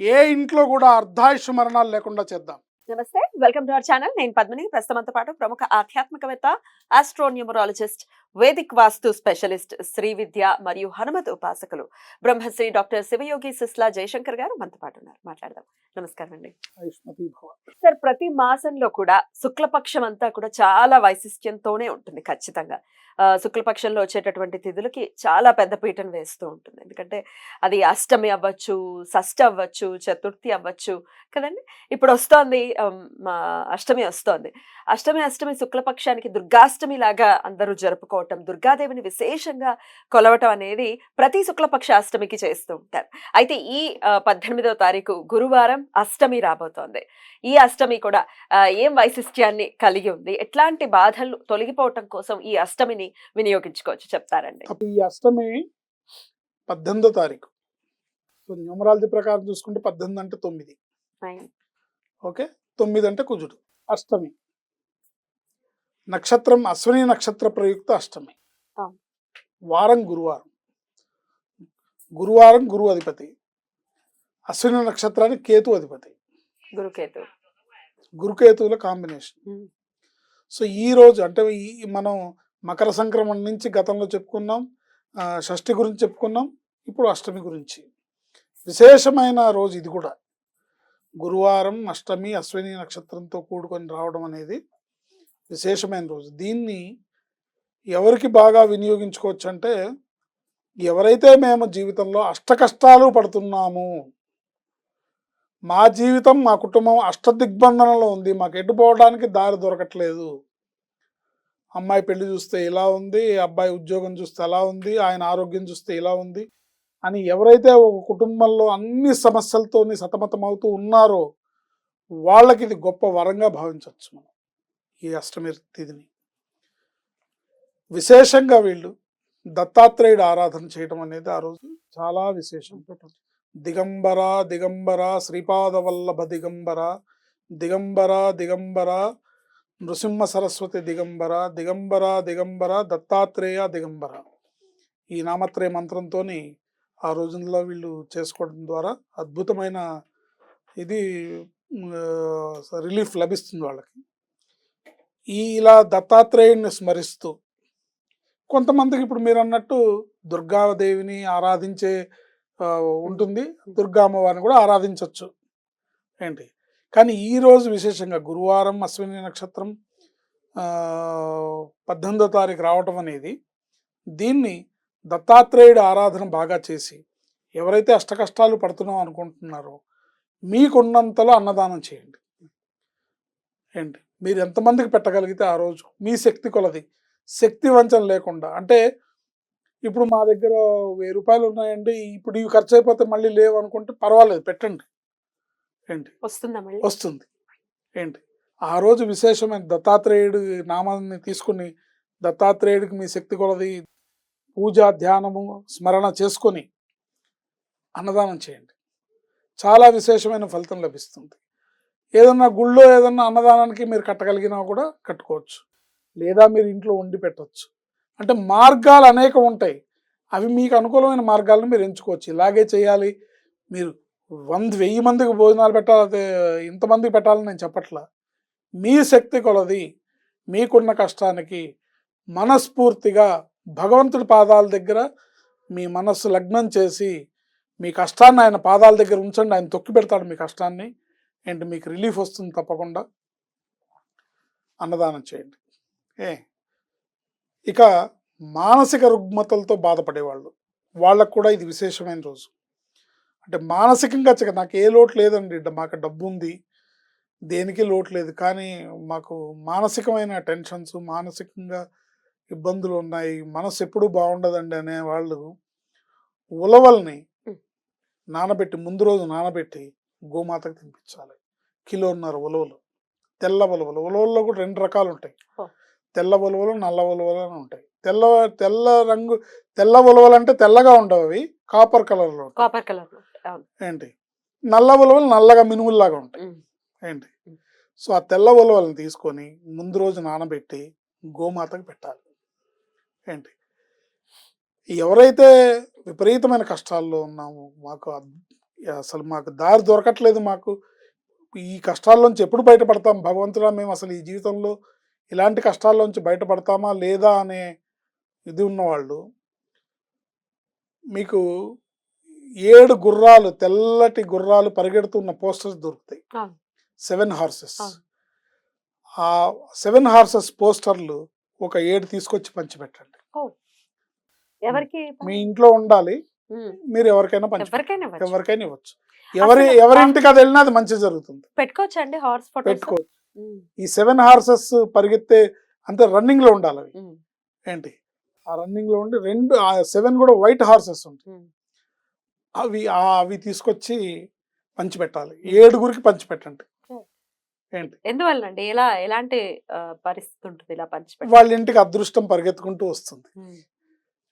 ఏ ఇంట్లో కూడా అర్ధాయుష్ మరణాలు లేకుండా చేద్దాం. నమస్తే వెల్కమ్ టు అవర్ ఛానల్. నేను పద్మిని. ప్రస్తుతంతో పాటు ప్రముఖ ఆధ్యాత్మికవేత్త astronumerologist vedic vastu specialist Sri Vidya మరియు హనుమత్ ఉపాసకులు బ్రహ్మశ్రీ డాక్టర్ శివయోగి సిస్లా జయశంకర్ గారు మనతో పాటు ఉన్నారు. మాట్లాడదాం. నమస్కారం అండి. సార్ ప్రతి మాసంలో కూడా శుక్లపక్షం అంతా కూడా చాలా వైశిష్ట్యంతోనే ఉంటుంది ఖచ్చితంగా. శుక్లపక్షంలో వచ్చేటటువంటి తిథులకి చాలా పెద్ద పీటను వేస్తూ ఉంటుంది. ఎందుకంటే అది అష్టమి అవ్వచ్చు షష్ఠి అవ్వచ్చు చతుర్థి అవ్వచ్చు కదండి? ఇప్పుడు వస్తోంది అష్టమి వస్తోంది. అష్టమి అష్టమి శుక్లపక్షానికి దుర్గాష్టమి లాగా అందరూ జరుపుకోవటం దుర్గాదేవిని విశేషంగా కొలవటం అనేది ప్రతి శుక్లపక్ష అష్టమికి చేస్తూ ఉంటారు. అయితే ఈ పద్దెనిమిదవ తారీఖు గురువారం అష్టమి రాబోతోంది. ఈ అష్టమి కూడా ఏం వైశిష్ట్యాన్ని కలిగి ఉంది? ఎట్లాంటి బాధలు తొలగిపోవటం కోసం ఈ అష్టమిని వినియోగించుకోవచ్చు? చెప్తారండి. ఈ అష్టమి పద్దెనిమిదో తారీఖు. న్యూమరాలజీ ప్రకారం చూసుకుంటే పద్దెనిమిది అంటే తొమ్మిది. ఓకే? తొమ్మిది అంటే కుజుడు. అష్టమి. నక్షత్రం అశ్విని నక్షత్ర ప్రయుక్త అష్టమి. వారం గురువారం. గురువారం గురువు అధిపతి. అశ్విని నక్షత్రానికి కేతు అధిపతి. గురుకేతు. గురుకేతువుల కాంబినేషన్. సో ఈ రోజు అంటే ఈ మనం మకర సంక్రమణ నుంచి గతంలో చెప్పుకున్నాం షష్ఠి గురించి చెప్పుకున్నాం ఇప్పుడు అష్టమి గురించి. విశేషమైన రోజు ఇది కూడా. గురువారం అష్టమి అశ్విని నక్షత్రంతో కూడుకొని రావడం అనేది విశేషమైన రోజు. దీన్ని ఎవరికి బాగా వినియోగించుకోవచ్చు అంటే ఎవరైతే మేము జీవితంలో అష్ట కష్టాలు పడుతున్నాము మా జీవితం మా కుటుంబం అష్టదిగ్బంధనలో ఉంది. మాకు ఎడ్డుపోవడానికి దారి దొరకట్లేదు. అమ్మాయి పెళ్ళి చూస్తే ఇలా ఉంది అబ్బాయి ఉద్యోగం చూస్తే అలా ఉంది ఆయన ఆరోగ్యం చూస్తే ఇలా ఉంది అని ఎవరైతే ఒక కుటుంబంలో అన్ని సమస్యలతో సతమతమవుతూ ఉన్నారో వాళ్ళకి ఇది గొప్ప వరంగా భావించవచ్చు మనం. ఈ అష్టమి తిథిని. విశేషంగా వీళ్ళు దత్తాత్రేయుడు ఆరాధన చేయడం అనేది ఆ రోజు చాలా విశేషం. దిగంబర దిగంబర శ్రీపాద వల్లభ దిగంబర దిగంబర దిగంబర నృసింహ సరస్వతి దిగంబర దిగంబర దిగంబర దత్తాత్రేయ దిగంబర. ఈ నామత్రయ మంత్రంతో ఆ రోజుల్లో వీళ్ళు చేసుకోవడం ద్వారా అద్భుతమైన ఇది రిలీఫ్ లభిస్తుంది వాళ్ళకి. ఈ ఇలా దత్తాత్రేయుడిని స్మరిస్తూ కొంతమందికి ఇప్పుడు మీరు అన్నట్టు దుర్గాదేవిని ఆరాధించే ఉంటుంది. దుర్గా అమ్మవారిని కూడా ఆరాధించవచ్చు ఏంటి? కానీ ఈరోజు విశేషంగా గురువారం అశ్విని నక్షత్రం పద్దెనిమిదో తారీఖు రావటం అనేది దీన్ని దత్తాత్రేయుడు ఆరాధన బాగా చేసి ఎవరైతే అష్టకష్టాలు పడుతున్నాం అనుకుంటున్నారో మీకున్నంతలో అన్నదానం చేయండి. ఏంటి? మీరు ఎంతమందికి పెట్టగలిగితే ఆ రోజు? మీ శక్తి కొలది. శక్తి వంచన లేకుండా. అంటే ఇప్పుడు మా దగ్గర వెయ్యి రూపాయలు ఉన్నాయండి. ఇప్పుడు ఇవి ఖర్చు అయిపోతే మళ్ళీ లేవు అనుకుంటే పర్వాలేదు పెట్టండి. ఏంటి? వస్తుందా. ఏంటి? ఆ రోజు విశేషమైన దత్తాత్రేయుడి నామాన్ని తీసుకుని దత్తాత్రేయుడికి మీ శక్తి కొలది. పూజ ధ్యానము స్మరణ చేసుకొని అన్నదానం చేయండి. చాలా విశేషమైన ఫలితం లభిస్తుంది. ఏదన్నా గుళ్ళో ఏదన్నా అన్నదానానికి మీరు కట్టగలిగినా కూడా కట్టుకోవచ్చు. లేదా మీరు ఇంట్లో వండి పెట్టవచ్చు అంటే మార్గాలు అనేక ఉంటాయి. అవి మీకు అనుకూలమైన మార్గాలను మీరు ఎంచుకోవచ్చు. ఇలాగే చేయాలి. మీరు వంద వెయ్యి మందికి భోజనాలు పెట్టాలి ఇంతమందికి పెట్టాలని నేను చెప్పట్లా. మీ శక్తి కొలది మీకున్న కష్టానికి మనస్ఫూర్తిగా భగవంతుడి పాదాల దగ్గర మీ మనస్సు లగ్నం చేసి మీ కష్టాన్ని ఆయన పాదాల దగ్గర ఉంచండి. ఆయన తొక్కి పెడతాడు మీ కష్టాన్ని. ఏంటి మీకు రిలీఫ్ వస్తుంది తప్పకుండా. అన్నదానం చేయండి. ఏ? ఇక మానసిక రుగ్మతలతో బాధపడేవాళ్ళు. వాళ్ళకు కూడా ఇది విశేషమైన రోజు. అంటే మానసికంగా చిక నాకు ఏ లోటు లేదండి. మాకు డబ్బు ఉంది. దేనికి లోటు లేదు. కానీ మాకు మానసికమైన టెన్షన్స్ మానసికంగా ఇబ్బందులు ఉన్నాయి. మనసు ఎప్పుడూ బాగుండదండి అనే వాళ్ళు ఉలవల్ని. నానబెట్టి ముందు రోజు నానబెట్టి గోమాతకు తినిపించాలి. కిలోన్నర ఉలవలు తెల్ల ఉలవలు ఉలవల్లో కూడా రెండు రకాలు ఉంటాయి. తెల్ల ఉలవలు నల్ల ఉలవలు అని ఉంటాయి. తెల్ల తెల్ల రంగు తెల్ల ఉలవలు అంటే తెల్లగా ఉండవు అవి కాపర్ కలర్లో కాపర్ కలర్ ఏంటి? నల్ల ఉలవలు నల్లగా మినుముల్లాగా ఉంటాయి. ఏంటి. సో ఆ తెల్ల ఉలవలను తీసుకొని ముందు రోజు నానబెట్టి గోమాతకు పెట్టాలి. ఏంటి? ఎవరైతే విపరీతమైన కష్టాల్లో ఉన్నామో మాకు అసలు మాకు దారి దొరకట్లేదు మాకు. ఈ కష్టాల్లోంచి ఎప్పుడు బయటపడతాం? భగవంతుడా మేము అసలు ఈ జీవితంలో ఇలాంటి కష్టాల్లోంచి బయటపడతామా లేదా అనే ఇది ఉన్నవాళ్ళు. మీకు ఏడు గుర్రాలు తెల్లటి గుర్రాలు పరిగెడుతున్న పోస్టర్స్ దొరుకుతాయి. Seven horses. ఆ సెవెన్ హార్సెస్ పోస్టర్లు ఒక ఏడు తీసుకొచ్చి పంచిపెట్టండి. ఎవరికి మీ ఇంట్లో ఉండాలి. మీరు ఎవరికైనా పంచి. ఎవరికైనా ఇవ్వచ్చు. ఎవరి అసలు ఎవరి ఆ- ఇంటికి అది వెళ్ళినా అది మంచి జరుగుతుంది. పెట్టుకోవచ్చా అండి హార్స్ పెట్టుకోవచ్చు. ఈ సెవెన్ హార్సెస్ పరిగెత్తే అంతే రన్నింగ్లో ఉండాలి అవి. ఏంటి? ఆ రన్నింగ్లో ఉండి రెండు ఆ సెవెన్ కూడా వైట్ హార్సెస్ ఉంటాయి. అవి అవి తీసుకొచ్చి పంచిపెట్టాలి ఏడుగురికి పంచిపెట్టండి Hmm. ఏంటి? ఎందువల్లండి? ఎలా ఎలాంటి పరిస్థితి ఉంటుంది ఇలా వాళ్ళ ఇంటికి అదృష్టం పరిగెత్తుకుంటూ వస్తుంది.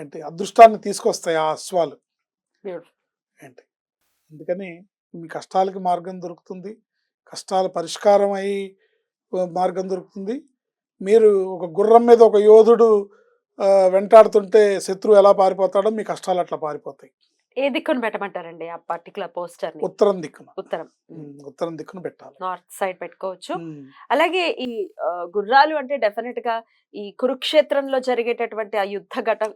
ఏంటి అదృష్టాన్ని తీసుకొస్తాయి ఆ అశ్వాలు. ఏంటి? అందుకని మీ కష్టాలకి మార్గం దొరుకుతుంది. కష్టాల పరిష్కారం అయ్యి మార్గం దొరుకుతుంది. మీరు ఒక గుర్రం మీద ఒక యోధుడు వెంటాడుతుంటే శత్రువు ఎలా పారిపోతాడో మీ కష్టాలు అట్లా పారిపోతాయి. ఏ దిక్కును పెట్టమంటారండి ఆ పర్టికులర్ పోస్టర్ని ఉత్తరం దిక్కున. ఉత్తరం. ఉత్తరం దిక్కున పెట్టాలి. నార్త్ సైడ్ పెట్టుకోవచ్చు. అలాగే ఈ గుర్రాలు అంటే డెఫినెట్గా ఈ కురుక్షేత్రంలో జరిగేటటువంటి ఆ యుద్ధ ఘటం.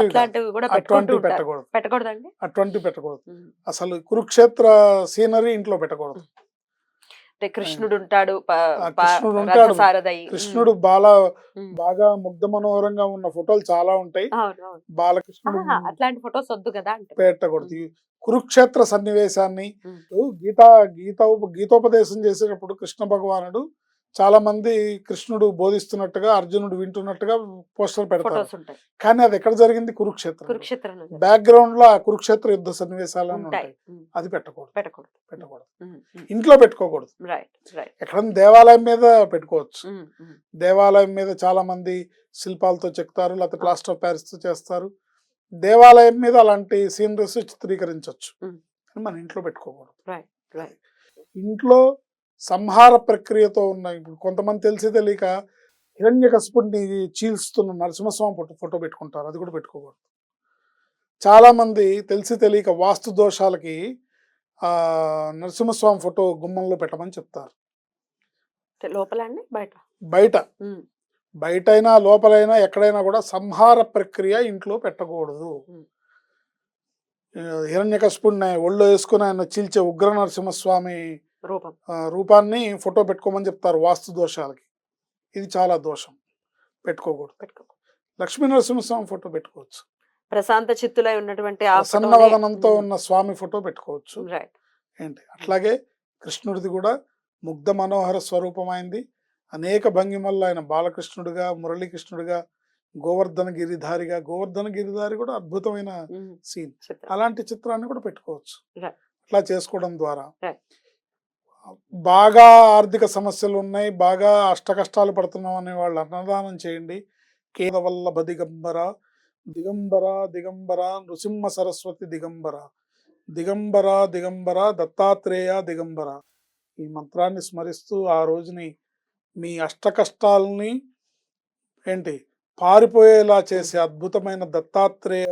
అట్లాంటివి కూడా పెట్టకూడదు. పెట్టకూడదండి? అటువంటివి పెట్టకూడదు. అసలు కురుక్షేత్ర సీనరీ ఇంట్లో పెట్టకూడదు. కృష్ణుడు ఉంటాడు కృష్ణుడు ఉంటాడు. కృష్ణుడు బాల. బాగా ముగ్ధ మనోహరంగా ఉన్న ఫోటోలు చాలా ఉంటాయి. బాలకృష్ణుడు అట్లాంటి ఫొటోస్ వద్దు కదా పెట్టకూడదు. కురుక్షేత్ర సన్నివేశాన్ని. గీతా గీత గీతోపదేశం చేసేటప్పుడు కృష్ణ భగవానుడు చాలా మంది కృష్ణుడు బోధిస్తున్నట్టుగా అర్జునుడు వింటున్నట్టుగా పోస్టర్ పెడతారు. కానీ అది ఎక్కడ జరిగింది? కురుక్షేత్రం బ్యాక్గ్రౌండ్లో ఆ కురుక్షేత్ర యుద్ధ సన్నివేశాలు ఉంటాయి. అది పెట్టకూడదు. పెట్టకూడదు. పెట్టకూడదు. ఇంట్లో పెట్టుకోకూడదు. ఎక్కడైనా దేవాలయం మీద పెట్టుకోవచ్చు. దేవాలయం మీద చాలా మంది శిల్పాలతో చెక్తారు లేకపోతే ప్లాస్టర్ ఆఫ్ ప్యారిస్తో చేస్తారు. దేవాలయం మీద అలాంటి సీనరీస్ చిత్రీకరించవచ్చు. మన ఇంట్లో పెట్టుకోకూడదు. ఇంట్లో సంహార ప్రక్రియతో ఉన్న ఇప్పుడు కొంతమంది తెలిసి తెలియక హిరణ్య కసుపుడిని చీల్స్తున్న నరసింహస్వామి ఫోటో ఫోటో పెట్టుకుంటారు. అది కూడా పెట్టుకోకూడదు. చాలా మంది తెలిసి తెలియక వాస్తు దోషాలకి ఆ నరసింహస్వామి ఫోటో గుమ్మంలో పెట్టమని చెప్తారు. లోపల అండి? బయట? బయట. బయటైనా లోపలైనా ఎక్కడైనా కూడా సంహార ప్రక్రియ ఇంట్లో పెట్టకూడదు. హిరణ్యకశిపుడిని ఒళ్ళో వేసుకుని ఆయన చీల్చే ఉగ్ర నరసింహస్వామి రూపాన్ని ఫోటో పెట్టుకోమని చెప్తారు వాస్తు దోషాలకి. ఇది చాలా దోషం. పెట్టుకోకూడదు. పెట్టుకో లక్ష్మీ నరసింహస్వామి ఫోటో పెట్టుకోవచ్చు. ప్రశాంత చిత్తులై ఉన్నటువంటి ఉన్న స్వామి ఫోటో పెట్టుకోవచ్చు. ఏంటి? అట్లాగే కృష్ణుడిది కూడా ముగ్ధ మనోహర స్వరూపమైంది. అనేక భంగిమల్లో ఆయన బాలకృష్ణుడిగా మురళీకృష్ణుడిగా గోవర్ధన గిరిధారిగా గోవర్ధన గిరిధారి కూడా అద్భుతమైన సీన్. అలాంటి చిత్రాన్ని కూడా పెట్టుకోవచ్చు. అట్లా చేసుకోవడం ద్వారా. బాగా ఆర్థిక సమస్యలు ఉన్నాయి బాగా అష్టకష్టాలు పడుతున్నాం అనే వాళ్ళు అన్నదానం చేయండి. కేదవల్లభ దిగంబర దిగంబర దిగంబర నృసింహ సరస్వతి దిగంబర దిగంబర దిగంబర దత్తాత్రేయ దిగంబర. ఈ మంత్రాన్ని స్మరిస్తూ ఆ రోజుని మీ అష్టకష్టాలని ఏంటి? పారిపోయేలా చేసే అద్భుతమైన దత్తాత్రేయ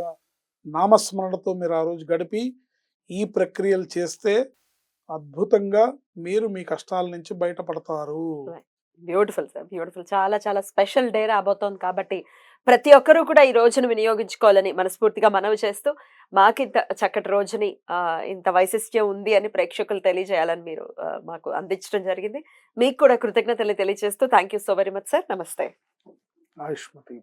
నామస్మరణతో మీరు ఆ రోజు గడిపి ఈ ప్రక్రియలు చేస్తే అద్భుతంగా మీరు మీ కష్టాల నుంచి బయటపడతారు. Beautiful sir beautiful. చాలా చాలా స్పెషల్ డే రాబోతోంది కాబట్టి ప్రతి ఒక్కరూ కూడా ఈ రోజును వినియోగించుకోవాలని మనస్ఫూర్తిగా మనవి చేస్తూ మాకు ఇంత చక్కటి రోజుని ఇంత వైశిష్ట్యం ఉంది అని ప్రేక్షకులు తెలియజేయాలని మీరు మాకు అందించడం జరిగింది. మీకు కూడా కృతజ్ఞతలు తెలియజేస్తూ thank you so very much sir. Namaste. ఆయుష్మతి